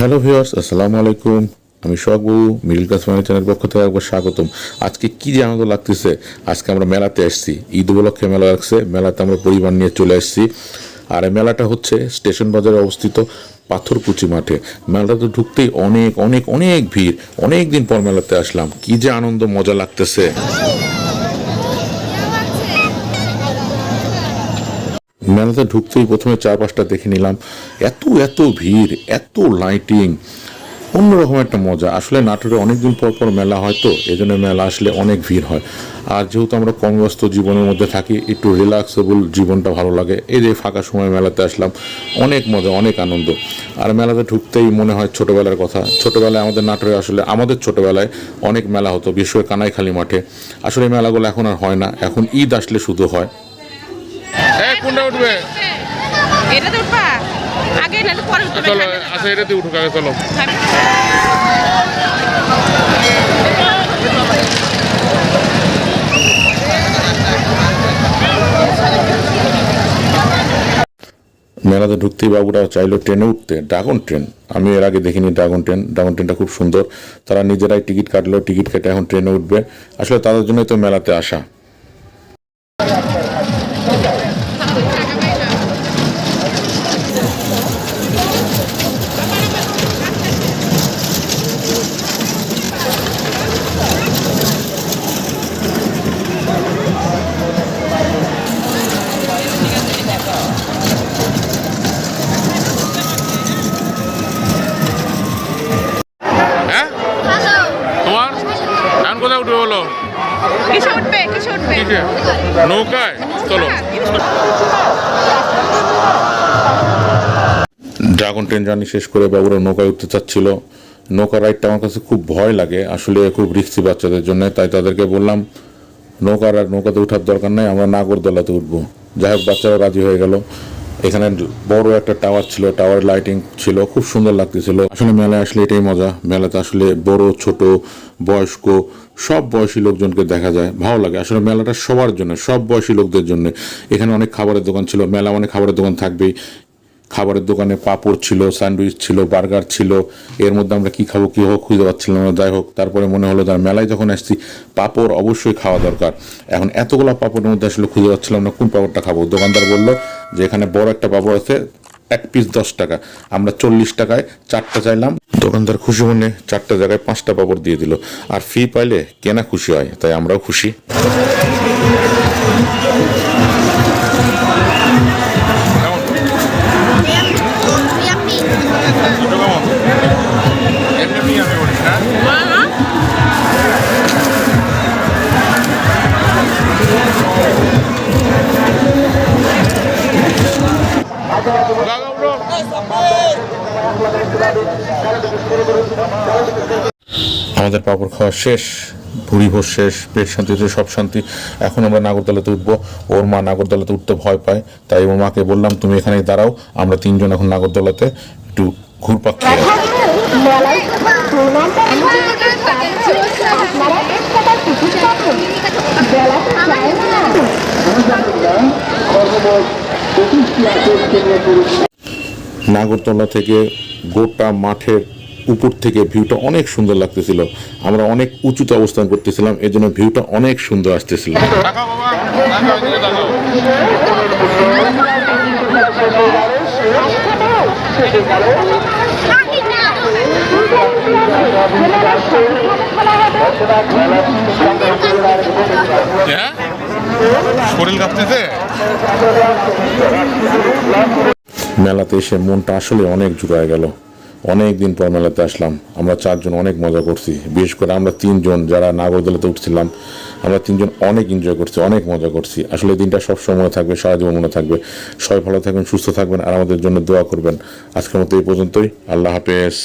Hello viewers আসসালামু আলাইকুম। আমি সোহাগবাবু মিডিল ক্লাস ফ্যামিলি চ্যানেল পক্ষ থেকে একবার স্বাগতম। আজকে কি যে আনন্দ লাগতেছে, আজকে আমরা মেলাতে এসেছি। ঈদ উপলক্ষে মেলা লাগছে, মেলাতে আমরা পরিবার নিয়ে চলে এসেছি। আর মেলাটা হচ্ছে স্টেশন বাজারে অবস্থিত পাথরকুচি মাঠে। মেলাতে ঢুকতেই অনেক অনেক অনেক ভিড়। অনেক দিন পর মেলাতে আসলাম। কি যে আনন্দ, মজা লাগতেছে। মেলাতে ঢুকতেই প্রথমে চার পাঁচটা দেখে নিলাম। এত এত ভিড়, এত লাইটিং অন্যরকম একটা মজা। আসলে নাটোরে অনেকদিন পর পর মেলা হয় তো এই জন্য মেলা আসলে অনেক ভিড় হয়। আর যেহেতু আমরা কর্মব্যস্ত জীবনের মধ্যে থাকি, একটু রিল্যাক্সেবল জীবনটা ভালো লাগে। এই যে ফাঁকা সময় মেলাতে আসলাম, অনেক মজা, অনেক আনন্দ। আর মেলাতে ঢুকতেই মনে হয় ছোটোবেলার কথা। ছোটোবেলায় আমাদের নাটোরে আসলে, আমাদের ছোটোবেলায় অনেক মেলা হতো, বিশেষ করে কানাইখালি মাঠে। আসলে মেলাগুলো এখন আর হয় না, এখন ঈদ আসলে শুধু হয়। কোনটা উঠবে? এটাতে উঠবা? আগে না তো পরে উঠবে চলো আচ্ছা এটাতে উঠুক আগে চলো। মেলাতে ঢুকতেই বাবুরা চাইলো ট্রেনে উঠতে। Dragon train. আমি এর আগে দেখিনি ড্রাগন ট্রেন। ড্রাগন ট্রেনটা খুব সুন্দর। তারা নিজেরাই টিকিট কাটলো টিকিট কেটে এখন ট্রেনে উঠবে। আসলে তাদের জন্যই তো মেলাতে আসা। ড্রাগন ট্রেন জার্নি শেষ করে বাবুরা নৌকায় উঠতে চাচ্ছিল। নৌকা রাইডটা আমার কাছে খুব ভয় লাগে, আসলে খুব রিক্সি বাচ্চাদের জন্য, তাই তাদেরকে বললাম, নৌকার আর নৌকাতে উঠার দরকার নেই, আমরা নাগরদোলাতে উঠবো। যাই হোক, বাচ্চারা রাজি হয়ে গেল। এখানে বড় একটা টাওয়ার ছিল টাওয়ার লাইটিং ছিল, খুব সুন্দর লাগতেছিল। আসলে মেলায় আসলে এটাই মজা। মেলাতে আসলে বড়, ছোট, বয়স্ক, সব বয়সী লোকজনকে দেখা যায়, ভালো লাগে। আসলে মেলাটা সবার জন্য, সব বয়সী লোকদের জন্য। এখানে অনেক খাবারের দোকান ছিল, মেলা অনেক খাবারের দোকান থাকবেই। খাবারের দোকানে পাপড় ছিল, স্যান্ডউইচ ছিল, বার্গার ছিল। এর মধ্যে আমরা কি খাব, কী হোক, খুঁজে পাচ্ছিলাম না। যাই হোক, তারপরে মনে হলো তার মেলায় যখন আসছি, পাপড় অবশ্যই খাওয়া দরকার। এখন এতগুলো পাপড়ের মধ্যে আসলে খুঁজে পাচ্ছিলাম না, কোন পাপড়টা খাব? দোকানদার বলল যে এখানে বড় একটা পাপড় আছে, এক পিস দশ টাকা। আমরা চল্লিশ টাকায় চারটা চাইলাম। দোকানদার খুশি মনে চারটা জায়গায় পাঁচটা বাবর দিয়ে দিল। আর ফি পাইলে কেনা খুশি হয়, তাই আমরাও খুশি। আমাদের পাপড় খাওয়া শেষ, ভুড়ি ভোর শেষ, পেট শান্তিতে সব শান্তি এখন আমরা নাগরদোলাতে উঠবো ওর মা নাগরদোলাতে উঠতে ভয় পায়, তাই ওর মাকে বললাম, তুমি এখানেই দাঁড়াও, আমরা তিনজন এখন নাগরদোলাতে একটু ঘুরপাক খেয়ে। নাগরতলা থেকে গোটা মাঠের উপর থেকে ভিউটা অনেক সুন্দর লাগতেছিল। আমরা অনেক উঁচুতে অবস্থান করতেছিলাম এই জন্য ভিউটা অনেক সুন্দর আসতেছিল। হ্যাঁ? শরীর কাঁপতেছে? মেলাতে এসে মনটা আসলে অনেক জুড়ায় গেল। অনেক দিন পর মেলাতে আসলাম। আমরা চারজন অনেক মজা করছি। বিশেষ করে আমরা তিনজন যারা নাগরদোলাতে উঠছিলাম, আমরা তিনজন অনেক এনজয় করছি, অনেক মজা করছি। আসলে দিনটা সব সময় থাকবে, সারা জীবন মনে থাকবে। সবাই ভালো থাকবেন, সুস্থ থাকবেন, আর আমাদের জন্য দোয়া করবেন। আজকের মতো এই পর্যন্তই। আল্লাহ হাফেজ।